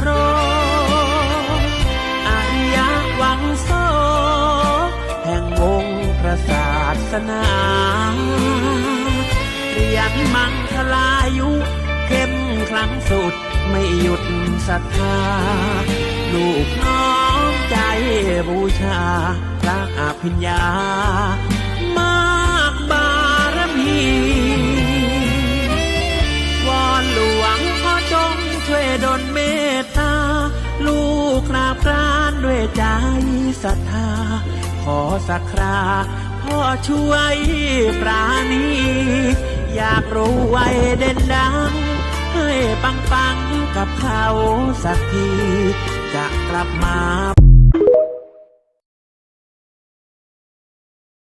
โรอาริยวังโซแห่งวงพระศาสนาเรียนมังคลายุเข้มครั้งสุดไม่หยุดศรัทธา ลูกน้องใจบูชาพระอภิญญามากบารมีวอนหลวงพ่อจงช่วยดลเม ศรัทธา ขอสักคราพ่อช่วยปราณี อยากรู้ไว้เด่นดัง ให้ปังปังกับเขาสักที จะกลับมา